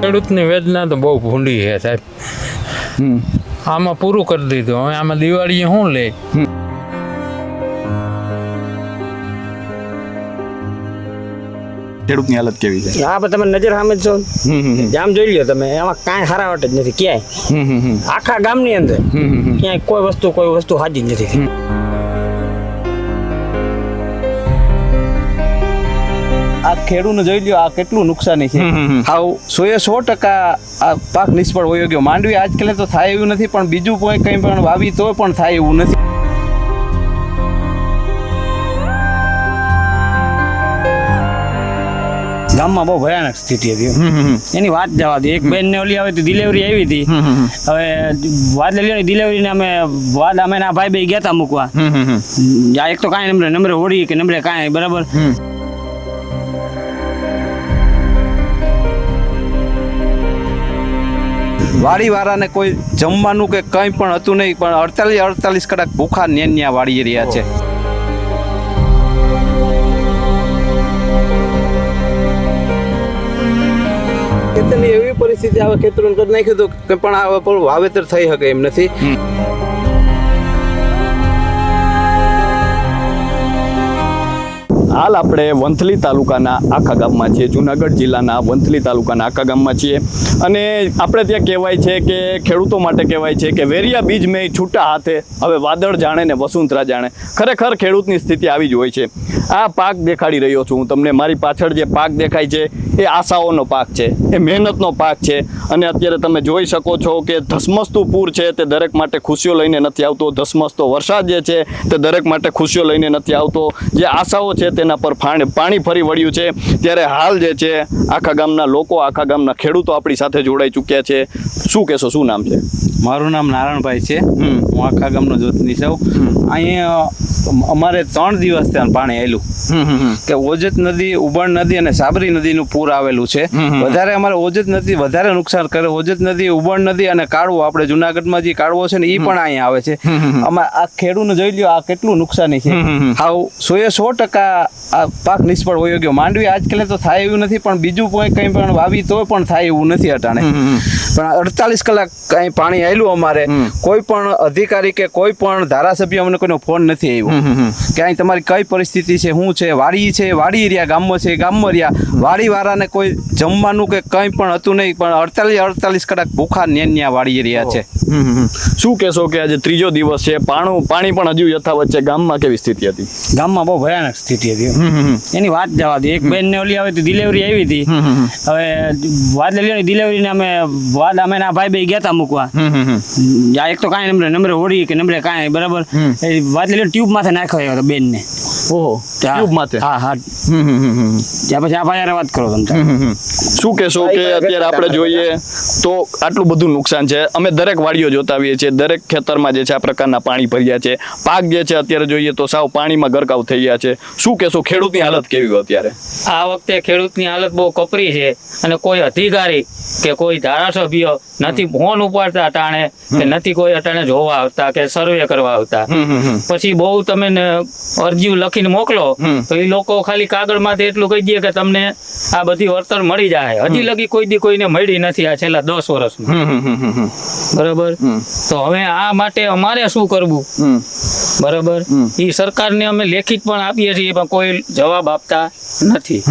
ખેડૂતની વેદના તો બહુ ભૂંડી છે સાહેબ. આમાં પૂરું કરી દીધું. હવે આમાં દિવાળીએ શું લે? ખેડૂતની હાલત કેવી છે? હા પણ તમે નજર સામે જ છો. હમ હમ હમ. જામ જોઈ લ્યો તમે. એમાં કાંઈ હરાવટ જ નથી ક્યાંય. આખા ગામની અંદર. ક્યાંય કોઈ વસ્તુ કોઈ વસ્તુ હાજી જ નથી. આ ખેડૂતને જોઈ લ્યો આ કેટલું નુકસાની છે. હમ. સો એ સો ટકા આ પાક નિષ્ફળ હોય ગયો. માંડવી આજકાલ તો થાય એવું નથી પણ બીજું કોઈ કંઈ પણ વાવી તો પણ થાય એવું નથી. ગામમાં બહુ ભયાનક સ્થિતિ હતી. એની વાત જવા દે. એક બેન ને ઓલી આવી ડિલિવરી આવી હતી. હવે વાત લઈ ડિલિવરી ને અમે વાત અમે ના ભાઈ બે ગયા હતા મૂકવા. એક તો કાંઈ નંબરે નંબરે હોડી કે નંબરે કાંઈ બરાબર? વાડીવાળાને કોઈ જમવાનું કે કંઈ પણ હતું નહીં પણ અડતાલીસ અડતાલીસ કલાક ભૂખા ન્યા વાળી રહ્યા છે. ખેતરની એવી પરિસ્થિતિ આવે ખેતરો કરી નાખ્યું હતું કે પણ આ વાવેતર થઈ શકે એમ નથી. હાલ આપણે વંથલી તાલુકાના આખા ગામમાં છીએ. જુનાગઢ જિલ્લાના વંથલી તાલુકાના આખા ગામમાં છીએ. અને આપણે ત્યાં કહેવાય છે કે, ખેડૂતો માટે કહેવાય છે કે, વેરિયા બીજ મેં છૂટા હાથે હવે વાદળ જાણે ને વસુંધરા જાણે ખરેખર ખેડૂતની સ્થિતિ આવી જ હોય છે. આ પાક દેખાડી રહ્યો છું હું તમને. મારી પાછળ જે પાક દેખાય છે, એ આશાઓનો પાક છે. એ મહેનતનો પાક છે. અને અત્યારે તમે જોઈ શકો છો કે ધસમસતું પૂર છે, તે દરેક માટે ખુશીઓ લઈને નથી આવતો. ધસમસતો વરસાદ જે છે, તે દરેક માટે ખુશીઓ લઈને નથી આવતો. જે આશાઓ છે, તેના પર પાણી ફરી વળ્યું છે. ત્યારે હાલ જે છે આખા ગામના લોકો આખા ગામના ખેડૂતો આપણી સાથે જોડાઈ ચૂક્યા છે. શું કહેશો શું નામ છે? મારું નામ નારાયણભાઈ છે. હું આખા ગામનો જ્યોતની છું. અહીંયા અમારે ત્રણ દિવસ ત્યાં પાણી આવેલું. કે ઓજત નદી ઉબણ નદી અને સાબરી નદીનું પૂર આવેલું છે. વધારે અમારે ઓજત નદી વધારે નુકસાન કરે. ઓજત નદી ઉબણ નદી અને કાળવો આપણે જુનાગઢમાં જે કાળવો છે ને એ પણ અહીંયા આવે છે. અમારે આ ખેડૂને જોઈ લ્યો આ કેટલું નુકસાની છે. હા સો એ સો ટકા આ પાક નિષ્ફળ હોય ગયો. માંડવી આજકાલ તો થાય એવું નથી પણ બીજું કોઈ કંઈ પણ વાવી તો પણ થાય એવું નથી અટાણે. પણ અડતાલીસ કલાક કઈ પાણી આવેલું અમારે. કોઈ પણ અધિકારી કે કોઈ પણ ધારાસભ્ય અમને કોઈનો ફોન નથી આવ્યો કે અહીં તમારી કઈ પરિસ્થિતિ છે શું છે વાડી છે વાડી રહ્યા ગામમાં છે ગામમાં રહ્યા. વાડી વાળાને કોઈ જમવાનું કે કંઈ પણ હતું નહીં પણ અડતાલીસ અડતાલીસ કલાક ભૂખા નેન્યા વાળી રહ્યા છે. હમ હમ હમ. શું કહેશો કે આજે ત્રીજો દિવસ છે? પાણું પાણી પણ હજુ યથાવત છે. ગામમાં કેવી સ્થિતિ હતી? ગામમાં બહુ ભયાનક સ્થિતિ હતી. એની વાત જવા દે. એક બેન ને ઓલી આવી ડિલિવરી આવી હતી. હવે વાત લઈ લ્યો ડિલિવરી ને અમે વાત અમે ના ભાઈ બે ગયા હતા મૂકવા. એક તો કાંઈ નંબરે નંબરે હોડી કે નંબરે કાંઈ બરાબર? વાત લઈ લો ટ્યુબ માથે નાખ્યો હતો બેન ને ઓહો ટ્યુબ માટે? હા હા. ત્યાં પછી આ ભાઈ વાત કરો તમે. શું કહેશો કે અત્યારે આપણે જોઈએ તો આટલું બધું નુકસાન છે. અમે દરેક વાડીઓ જોતા આવીએ છીએ. દરેક ખેતરમાં જે છે આ પ્રકારના પાણી ભર્યા છે. પાક જે છે અત્યારે જોઈએ તો સાવ પાણીમાં ગરકાવ થઈ ગયા છે. શું કહેશો ખેડૂતની હાલત કેવી હોય અત્યારે? આ વખતે ખેડૂતની હાલત બહુ કપરી છે અને કોઈ અધિકારી કે કોઈ ધારાસભ્ય નથી ફોન ઉપાડતા અટાણે કે નથી કોઈ અટાણે જોવા આવતા કે સર્વે કરવા આવતા. પછી બહુ તમે ને અરજી લખીને મોકલો તો એ લોકો ખાલી કાગળમાંથી એટલું કહી દે કે તમને આ બધી વળતર મળી જાય. હજી લગી કોઈ દી કોઈને મળી નથી આ છેલ્લા દસ વર્ષમાં. બરાબર? તો હવે આ માટે અમારે શું કરવું. બરાબર? એ સરકારને અમે લેખિત પણ આપીએ છીએ પણ કોઈ જવાબ આપતા નથી.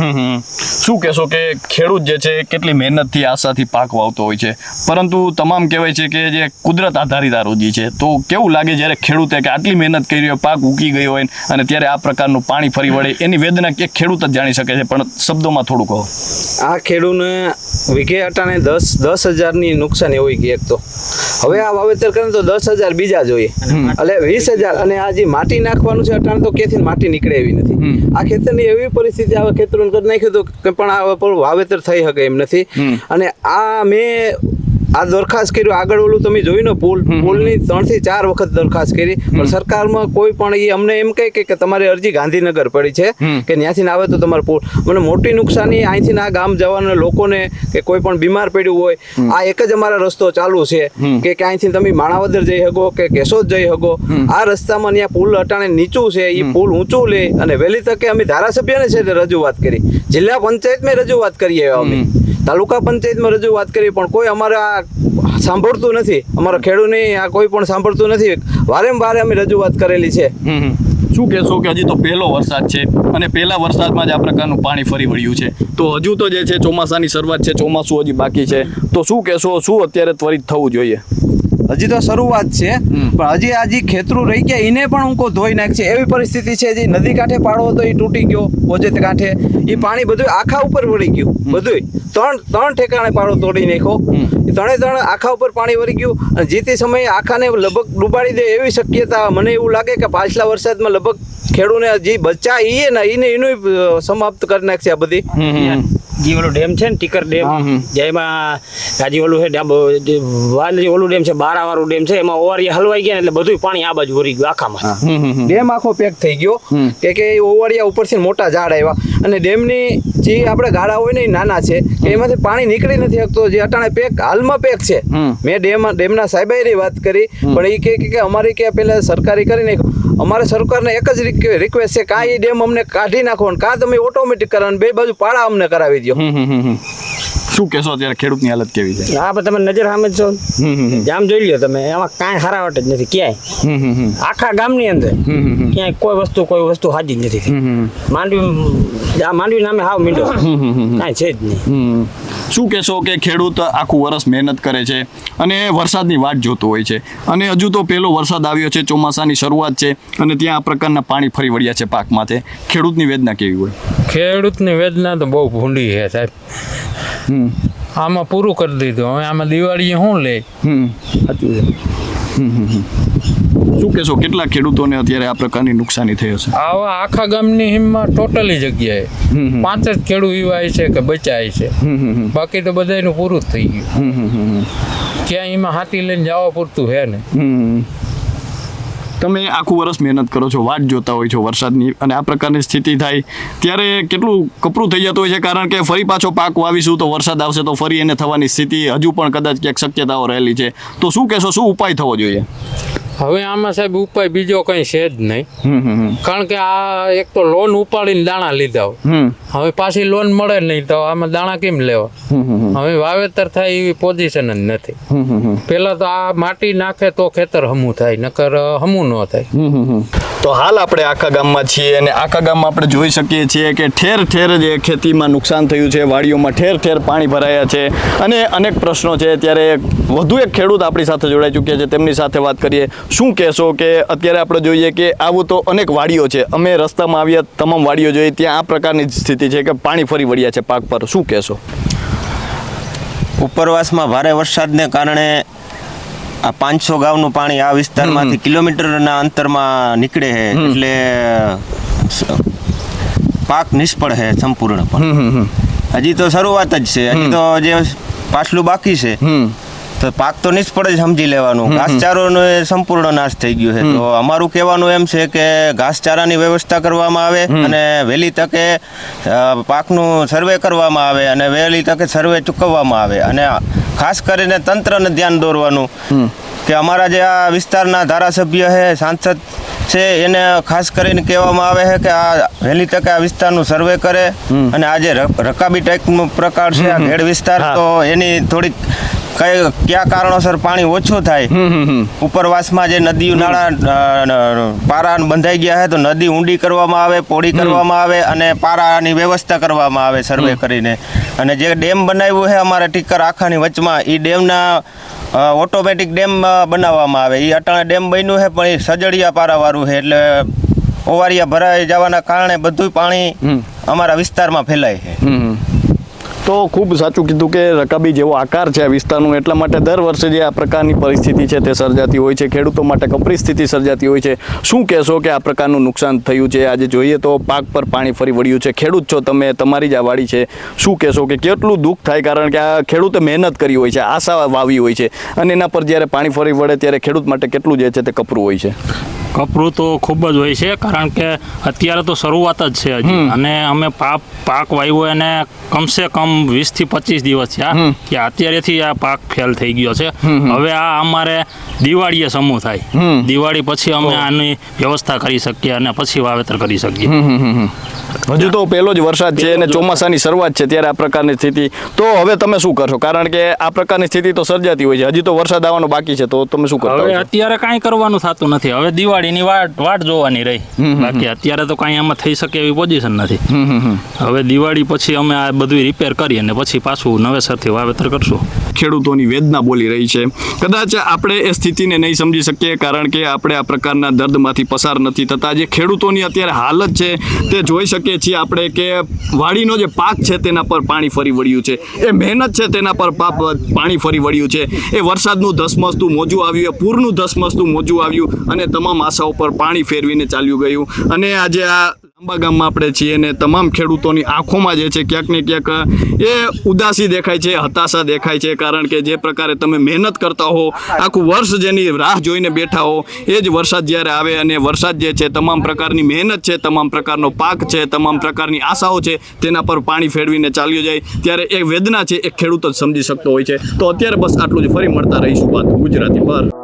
શું કહેશો કે ખેડૂત જે છે કેટલી મહેનતથી આશાથી પાક વાવતો હોય છે? પરંતુ તમામ કહેવાય છે કે જે કુદરત આધારિત આ છે. તો કેવું લાગે જ્યારે ખેડૂતે કે આટલી મહેનત કરી હોય પાક ઉકી ગયો હોય અને ત્યારે આ પ્રકારનું પાણી ફરી વળે એની વેદના એક ખેડૂત જ જાણી શકે છે પણ શબ્દોમાં થોડું કહો. આ ખેડૂને વીઘે અટાણે દસ દસ હજારની નુકસાની હોય કે એક તો. હવે આ વાવેતર કરે તો દસ હજાર બીજા જોઈએ. એટલે વીસ હજાર અને આ જે માટી નાખવાનું છે અટાણે તો ક્યાંથી માટી નીકળે એવી નથી. આ ખેતરની એવી પરિસ્થિતિ આવે ખેતરોને કરી નાખ્યું તો પણ આ વાવેતર થઈ શકે એમ નથી. અને આ મેં આ દરખાસ્ત કર્યું આગળ ઓલું તમે જોયું ને પુલ પુલની ત્રણથી ચાર વખત દરખાસ્ત કરી. પણ સરકારમાં કોઈ પણ એ અમને એમ કહે કે- તમારી અરજી ગાંધીનગર પડી છે કે ત્યાંથી આવે તો તમારે પુલ. મને મોટી નુકસાની અહીંથી આ ગામ જવાના લોકોને કે કોઈ પણ બીમાર પડ્યું હોય આ એક જ અમારા રસ્તો ચાલુ છે કે કે અહીંથી તમે માણાવદર જઈ શકો કે કેશોદ જઈ શકો આ રસ્તામાં ત્યાં પુલ અટાણે નીચું છે એ પુલ ઊંચું લે અને વહેલી તકે અમે ધારાસભ્યને છે રજૂઆત કરી. જિલ્લા પંચાયતમાં રજૂઆત કરીએ અમે. તાલુકા પંચાયતમાં રજૂઆત કરી, પણ કોઈ અમારે આ સાંભળતું નથી. અમારા ખેડૂતની આ કોઈ પણ સાંભળતું નથી. વારંવાર અમે રજૂઆત કરેલી છે. શું કહેશો કે હજી તો પહેલો વરસાદ છે અને પહેલા વરસાદમાં જ આ પ્રકારનું પાણી ફરી વળ્યું છે. તો હજુ તો જે છે ચોમાસાની શરૂઆત છે, ચોમાસું હજી બાકી છે. તો શું કહેશો, શું અત્યારે ત્વરિત થવું જોઈએ? હજી તો શરૂઆત છે. પણ હજી આ જે ખેતરું રહી ગયા એને પણ ઊંકો ધોઈ નાખશે. એવી પરિસ્થિતિ છે જે નદી કાંઠે પાડો હતો એ તૂટી ગયો ઓજેત કાંઠે. એ પાણી બધું આખા ઉપર વળી ગયું બધું ત્રણ ત્રણ ઠેકાણે પાડો તોડી નાખો ત્રણે ત્રણ આખા ઉપર પાણી વળી ગયું. અને જે તે સમયે આખાને લગભગ ડૂબાડી દે એવી શક્યતા મને એવું લાગે કે પાછલા વરસાદમાં લગભગ ખેડૂને જે બચ્ચા ઈએ ને એને એનું સમાપ્ત કરી નાખશે આ બધી. જે ઓલો ડેમ છે ને ટીકર ડેમ. જેમાં ગાજી ઓલું છે ડેમ વાલજી વાલ ઓલું ડેમ છે બારાવાળું ડેમ છે એમાં ઓવારિયા હલવાઈ ગયા એટલે બધું પાણી આ બાજુ વરી ગયું આખામાં. ડેમ આખો પેક થઈ ગયો. કે કે એ ઓવળિયા ઉપરથી મોટા ઝાડ આવ્યા. અને ડેમની જે આપણે ગાળા હોય ને એ નાના છે કે એમાંથી પાણી નીકળી નથી શકતો. જે અટાણે પેક હાલમાં પેક છે. મેં ડેમ ડેમના સાહેબાઈ વાત કરી. પણ એ કે કે અમારી કે પેલા સરકારી કરીને અમારે સરકારને એક જ રિક્વેસ્ટ છે કાં એ ડેમ અમને કાઢી નાખો ને કાં તમે ઓટોમેટિક કરો બે બાજુ પાળા અમને કરાવી દો શું કહેશો અત્યારે ખેડૂતની હાલત કેવી છે? હા પણ તમે નજર સામે જ છો. જામ જોઈ લ્યો તમે એમાં કાંઈ હરાવટ જ નથી ક્યાંય. આખા ગામની અંદર ક્યાંય કોઈ વસ્તુ કોઈ વસ્તુ હાજી જ નથી માંડવી આ માંડવી નામે હાવ મીંડો. કાંઈ છે જ નહીં. શું કહેશો કે ખેડૂત આખું વરસ મહેનત કરે છે અને વરસાદની વાટ જોતો હોય છે? અને હજુ તો પહેલો વરસાદ આવ્યો છે ચોમાસાની શરૂઆત છે અને ત્યાં આ પ્રકારના પાણી ફરી વળ્યા છે પાકમાંથી ખેડૂતની વેદના કેવી હોય? ખેડૂતની વેદના તો બહુ ભૂંડી છે સાહેબ. આમાં પૂરું કરી દીધું. હવે આમાં દિવાળીએ શું લે? હમ હમ હમ. શું કહેશો કેટલા ખેડૂતોને અત્યારે આ પ્રકારની નુકસાની થઈ હશે? આવા આખા ગામની હિમમાં ટોટલી જગ્યાએ. પાંચ જ ખેડૂત એવા છે કે બચાય છે. બાકી તો બધાનું પૂરું જ થઈ ગયું. ક્યાં એમાં હાથી લઈને જવા પૂરતું છે ને. તમે આખું વર્ષ મહેનત કરો છો વાટ જોતા હોય છો વરસાદની અને આ પ્રકારની સ્થિતિ થાય ત્યારે કેટલું કપરું થઈ જતું હોય છે? કારણ કે ફરી પાછો પાક વાવીશું તો વરસાદ આવશે તો ફરી એને થવાની સ્થિતિ હજુ પણ કદાચ ક્યાંક શક્યતાઓ રહેલી છે. તો શું કહેશો શું ઉપાય થવો જોઈએ? હવે આમાં સાહેબ ઉપાય બીજો કંઈ છે જ નહીં. કારણ કે આ એક તો લોન ઉપાડીને દાણા લીધા હોય હવે પાછી લોન મળે નહીં તો આમાં દાણા કેમ લેવા. હવે વાવેતર થાય એવી પોઝિશન જ નથી. પેલા તો આ માટી નાખે તો ખેતર હમું થાય નકર હમું ન થાય. તો હાલ આપણે આખા ગામમાં છીએ અને આખા ગામમાં આપણે જોઈ શકીએ છીએ કે ઠેર ઠેર જે ખેતીમાં નુકસાન થયું છે, વાડીઓમાં ઠેર ઠેર પાણી ભરાયા છે અને અનેક પ્રશ્નો છે. ત્યારે વધુ એક ખેડૂત આપણી સાથે જોડાઈ ચૂક્યા છે. તેમની સાથે વાત કરીએ. શું કહેશો કે અત્યારે આપણે જોઈએ કે આવું તો અનેક વાડીઓ છે. અમે રસ્તામાં આવ્યા, તમામ વાડીઓ જોઈએ ત્યાં આ પ્રકારની સ્થિતિ છે કે પાણી ફરી વળ્યા છે પાક પર. શું કહેશો? ઉપરવાસમાં ભારે વરસાદને કારણે આ પાંચસો ગામનું પાણી આ વિસ્તારમાંથી કિલોમીટરના અંતરમાં નીકળે છે એટલે પાક નિષ્ફળ છે સંપૂર્ણપણે. હજી તો શરૂઆત જ છે હજી તો જે પાછલું બાકી છે તો પાક તો નિષ્ફળ જ સમજી લેવાનું. ઘાસચારોનો સંપૂર્ણ નાશ થઈ ગયો છે. તો અમારું કહેવાનું એમ છે કે ઘાસચારાની વ્યવસ્થા કરવામાં આવે અને વહેલી તકે પાકનું સર્વે કરવામાં આવે અને વહેલી તકે સર્વે ચૂકવવામાં આવે. અને ખાસ કરીને તંત્રને ધ્યાન દોરવાનું. કે અમારા જે આ વિસ્તારના ધારાસભ્ય છે સાંસદ છે એને ખાસ કરીને કહેવામાં આવે છે કે આ વહેલી તકે આ વિસ્તારનું સર્વે કરે અને આ જે રકાબી ટાઈપનો પ્રકાર છે આ ઘેડ વિસ્તાર તો એની થોડીક કઈ કયા કારણોસર પાણી ઓછું થાય? ઉપરવાસમાં જે નદી નાળા પારા બંધાઈ ગયા છે તો નદી ઊંડી કરવામાં આવે પોળી કરવામાં આવે અને પારાની વ્યવસ્થા કરવામાં આવે સર્વે કરીને. અને જે ડેમ બનાવ્યું છે અમારા ટીકર આખાની વચમાં એ ડેમના ઓટોમેટિક ડેમ બનાવવામાં આવે. એ અટાણે ડેમ બન્યું છે પણ એ સજડિયા પારાવાળું છે એટલે ઓવારિયા ભરાઈ જવાના કારણે બધું પાણી અમારા વિસ્તારમાં ફેલાય છે. તો ખૂબ સાચું કીધું કે રકાબી જેવો આકાર છે આ વિસ્તારનો એટલા માટે દર વર્ષે જે આ પ્રકારની પરિસ્થિતિ છે તે સર્જાતી હોય છે. ખેડૂતો માટે કપરી સ્થિતિ સર્જાતી હોય છે. શું કહેશો કે આ પ્રકારનું નુકસાન થયું છે? આજે જોઈએ તો પાક પર પાણી ફરી વળ્યું છે. ખેડૂત છો તમે તમારી જ આ વાડી છે. શું કહેશો કે કેટલું દુઃખ થાય? કારણ કે આ ખેડૂતે મહેનત કરી હોય છે આશા વાવી હોય છે. અને એના પર જ્યારે પાણી ફરી વળે ત્યારે ખેડૂત માટે કેટલું જે છે તે કપરું હોય છે? કપરું તો ખૂબ જ હોય છે કારણ કે અત્યારે તો શરૂઆત જ છે હજી. અને અમે પાક પાક વાવ્યો એને કમસે કમ વીસથી પચીસ દિવસ થયા કે અત્યારેથી આ પાક ફેલ થઈ ગયો છે. હવે આ અમારે દિવાળીએ સમૂહ થાય. દિવાળી પછી અમે આની વ્યવસ્થા કરી શકીએ અને પછી વાવેતર કરી શકીએ. હજુ તો પહેલો જ વરસાદ છે અને ચોમાસાની શરૂઆત છે ત્યારે આ પ્રકારની સ્થિતિ. તો હવે તમે શું કરશો? કારણ કે આ પ્રકારની સ્થિતિ તો સર્જાતી હોય છે. હજી તો વરસાદ આવવાનો બાકી છે. તો તમે શું કરો હવે અત્યારે કાંઈ કરવાનું થતું નથી. હવે દિવાળીની વાટ વાટ જોવાની રહી. બાકી અત્યારે તો કાંઈ આમાં થઈ શકે એવી પોઝિશન નથી. હવે દિવાળી પછી અમે આ બધું રિપેર કરી અને પછી પાછું નવેસરથી વાવેતર કરશું. ખેડૂતોની વેદના બોલી રહી છે. કદાચ આપણે એ સ્થિતિને નહીં સમજી શકીએ, કારણ કે આપણે આ પ્રકારના દર્દમાંથી પસાર નથી થતા. જે ખેડૂતોની અત્યારે હાલત છે, તે જોઈ શકીએ છીએ આપણે કે વાડીનો જે પાક છે, તેના પર પાણી ફરી વળ્યું છે. એ મહેનત છે, તેના પર પાપ પાણી ફરી વળ્યું છે. એ વરસાદનું ધસમસતું મોજું આવ્યું, એ પૂરનું ધસમસતું મોજું આવ્યું, અને તમામ આશાઓ પર પાણી ફેરવીને ચાલ્યું ગયું. અને આજે આ લાંબા ગામમાં આપણે છીએ ને તમામ ખેડૂતોની આંખોમાં જે છે ક્યાંક ને ક્યાંક, એ ઉદાસી દેખાય છે, હતાશા દેખાય છે, કારણ કે જે પ્રકારે તમે મહેનત કરતા હો, આખું વર્ષ જેની રાહ જોઈને બેઠા હો, એ જ વરસાદ જ્યારે આવે અને વરસાદ જે છે તમામ પ્રકારની મહેનત છે, તમામ પ્રકારનો પાક છે, તમામ પ્રકારની આશાઓ છે, તેના પર પાણી ફેરવીને ચાલ્યો જાય, ત્યારે એ વેદના છે એ ખેડૂત જ સમજી શકતો હોય છે. તો અત્યારે બસ આટલું જ. ફરી મળતા રહીશું વાત ગુજરાતી પર.